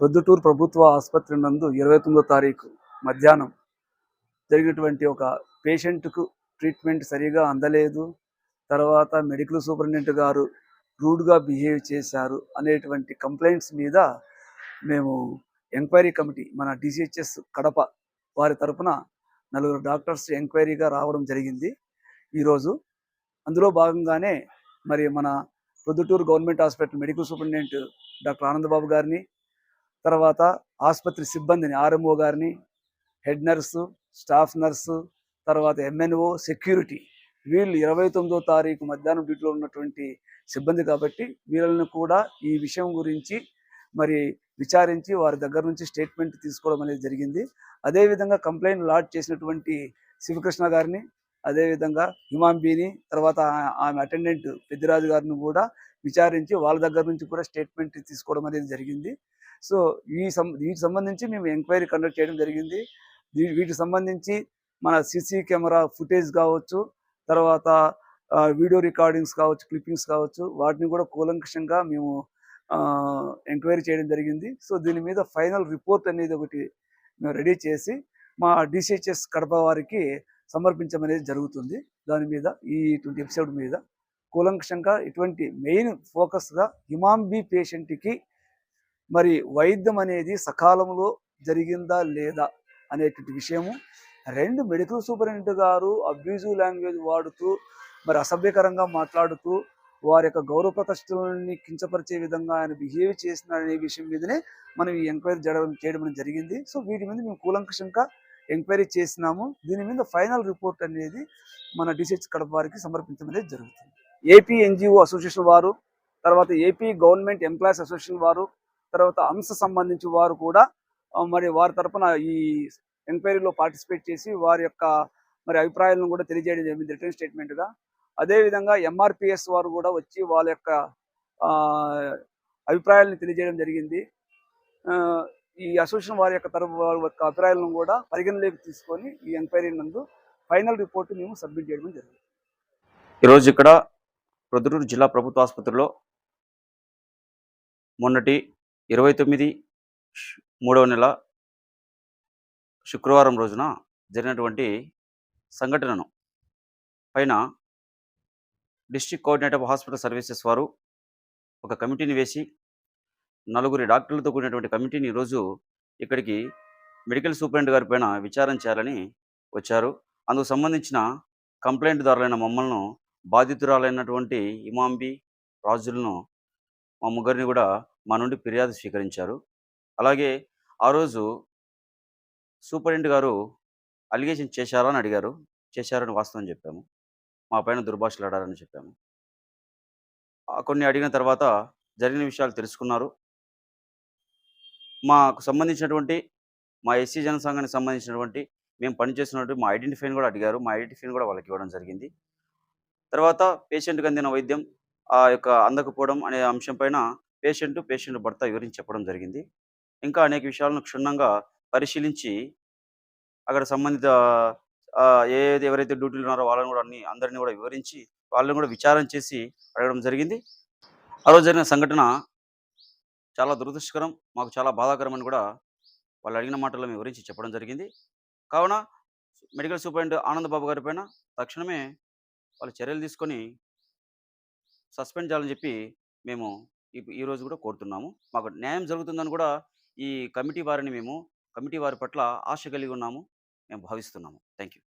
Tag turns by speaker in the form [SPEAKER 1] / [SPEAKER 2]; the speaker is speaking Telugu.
[SPEAKER 1] ప్రొద్దుటూరు ప్రభుత్వ ఆసుపత్రి నందు ఇరవై తొమ్మిదో తారీఖు మధ్యాహ్నం జరిగినటువంటి ఒక పేషెంట్కు ట్రీట్మెంట్ సరిగా అందలేదు. తర్వాత మెడికల్ సూపరింటెండెంట్ గారు రూడ్గా బిహేవ్ చేశారు అనేటువంటి కంప్లైంట్స్ మీద మేము ఎంక్వైరీ కమిటీ మన డిసిహెచ్ఎస్ కడప వారి తరపున నలుగురు డాక్టర్స్ ఎంక్వైరీగా రావడం జరిగింది. ఈరోజు అందులో భాగంగానే మరి మన Proddatur government hospital medical superintendent doctor Anandababu గారిని తర్వాత ఆసుపత్రి సిబ్బందిని ఆర్ఎంఓ గారిని హెడ్ నర్సు స్టాఫ్ నర్సు తర్వాత ఎంఎన్ఓ సెక్యూరిటీ. వీళ్ళు ఇరవై తొమ్మిదో తారీఖు మధ్యాహ్నం డ్యూటీలో ఉన్నటువంటి సిబ్బంది కాబట్టి వీళ్ళని కూడా ఈ విషయం గురించి మరి విచారించి వారి దగ్గర నుంచి స్టేట్మెంట్ తీసుకోవడం అనేది జరిగింది. అదేవిధంగా కంప్లైంట్ లాడ్ చేసినటువంటి శివకృష్ణ గారిని అదేవిధంగా హిమాంబీని తర్వాత ఆమె అటెండెంట్ పెద్దిరాజు గారిని కూడా విచారించి వాళ్ళ దగ్గర నుంచి కూడా స్టేట్మెంట్ తీసుకోవడం అనేది జరిగింది. సో ఈ సం వీటికి సంబంధించి మేము ఎంక్వైరీ కండక్ట్ చేయడం జరిగింది. వీటికి సంబంధించి మన సీసీ కెమెరా ఫుటేజ్ కావచ్చు తర్వాత వీడియో రికార్డింగ్స్ కావచ్చు క్లిప్పింగ్స్ కావచ్చు వాటిని కూడా కూలంకషంగా మేము ఎంక్వైరీ చేయడం జరిగింది. సో దీని మీద ఫైనల్ రిపోర్ట్ అనేది ఒకటి మేము రెడీ చేసి మా డిసిహెచ్ఎస్ కడప వారికి సమర్పించమనేది జరుగుతుంది. దాని మీద ఈ ఇటువంటి ఎపిసోడ్ మీద కూలంకషంగా ఇటువంటి మెయిన్ ఫోకస్గా హిమాంబీ పేషెంట్కి మరి వైద్యం అనేది సకాలంలో జరిగిందా లేదా అనేటువంటి విషయము రెండు మెడికల్ సూపరింటెండెంట్ గారు అబ్యూజివ్ లాంగ్వేజ్ వాడుతూ మరి అసభ్యకరంగా మాట్లాడుతూ వారి యొక్క గౌరవ ప్రతిష్టలని కించపరిచే విధంగా ఆయన బిహేవ్ చేసినారనే విషయం మీదనే మనం ఈ ఎంక్వైరీ జరగడం చేయడం అనేది జరిగింది. సో వీటి మీద మేము కూలంకషంగా ఎంక్వైరీ చేసినాము. దీని మీద ఫైనల్ రిపోర్ట్ అనేది మన డిసెచ్ కడప వారికి సమర్పించడం అనేది జరుగుతుంది. ఏపీ ఎన్జిఓ అసోసియేషన్ వారు తర్వాత ఏపీ గవర్నమెంట్ ఎంప్లాయీస్ అసోసియేషన్ వారు తర్వాత అంశ సంబంధించి వారు కూడా మరి వారి తరపున ఈ ఎంక్వైరీలో పార్టిసిపేట్ చేసి వారి యొక్క మరి అభిప్రాయాలను కూడా తెలియజేయడం జరిగింది రిటర్న్ స్టేట్మెంట్గా. అదేవిధంగా ఎంఆర్పిఎస్ వారు కూడా వచ్చి వాళ్ళ యొక్క అభిప్రాయాలను తెలియజేయడం జరిగింది. ఈ అసోసియేషన్ వారి యొక్క తరపు వారి యొక్క అభిప్రాయాలను కూడా పరిగణలోకి తీసుకొని ఈ ఎంక్వైరీ నందు ఫైనల్ రిపోర్ట్ మేము సబ్మిట్ చేయడం జరిగింది.
[SPEAKER 2] ఈరోజు ఇక్కడ ప్రొద్దుటూరు జిల్లా ప్రభుత్వ ఆసుపత్రిలో మొన్నటి ఇరవై తొమ్మిది మూడవ నెల శుక్రవారం రోజున జరిగినటువంటి సంఘటనను. పైన district coordinator of hospital services వారు ఒక కమిటీని వేసి నలుగురి డాక్టర్లతో కూడినటువంటి కమిటీని ఈరోజు ఇక్కడికి మెడికల్ సూపరింటెండెంట్ గారి పైన విచారణ చేయాలని వచ్చారు. అందుకు సంబంధించిన కంప్లైంట్ దారులైన మమ్మల్ని బాధితురాలైనటువంటి ఇమాంబి రాజులను మా ముగ్గురిని కూడా మా నుండి ఫిర్యాదు స్వీకరించారు. అలాగే ఆ రోజు సూపరింటెండెంట్ గారు అలిగేషన్ చేశారా అని అడిగారు. చేశారని వాస్తవం చెప్పాము. మా పైన దుర్భాషలు ఆడారని చెప్పాము కొన్ని అడిగిన తర్వాత జరిగిన విషయాలు తెలుసుకున్నారు. మాకు సంబంధించినటువంటి మా ఎస్సీ జనసంఘానికి సంబంధించినటువంటి మేము పనిచేస్తున్నటువంటి మా ఐడెంటిఫైని కూడా అడిగారు. మా ఐడెంటిఫైని కూడా వాళ్ళకి ఇవ్వడం జరిగింది. తర్వాత పేషెంట్కి అందిన వైద్యం ఆ యొక్క అందకపోవడం అనే అంశం పైన పేషెంట్ పేషెంట్ భర్త వివరించి చెప్పడం జరిగింది. ఇంకా అనేక విషయాలను క్షుణ్ణంగా పరిశీలించి అక్కడ సంబంధిత ఏది ఎవరైతే డ్యూటీలు ఉన్నారో వాళ్ళని కూడా అన్ని అందరినీ కూడా వివరించి వాళ్ళని కూడా విచారం చేసి అడగడం జరిగింది. ఆ రోజు జరిగిన సంఘటన చాలా దురదృష్టకరం మాకు చాలా బాధాకరమని కూడా వాళ్ళు అడిగిన మాటల్లో మేము వివరించి చెప్పడం జరిగింది. కావున మెడికల్ సూపరింటెండెంట్ ఆనంద్ బాబు గారి పైన తక్షణమే వాళ్ళు చర్యలు తీసుకొని సస్పెండ్ చేయాలని చెప్పి మేము ఈ రోజు కూడా కోరుతున్నాము. మాకు న్యాయం జరుగుతుందని కూడా ఈ కమిటీ వారిని మేము కమిటీ వారి పట్ల ఆశ కలిగి ఉన్నాము. మేము భావిస్తున్నాము. Thank you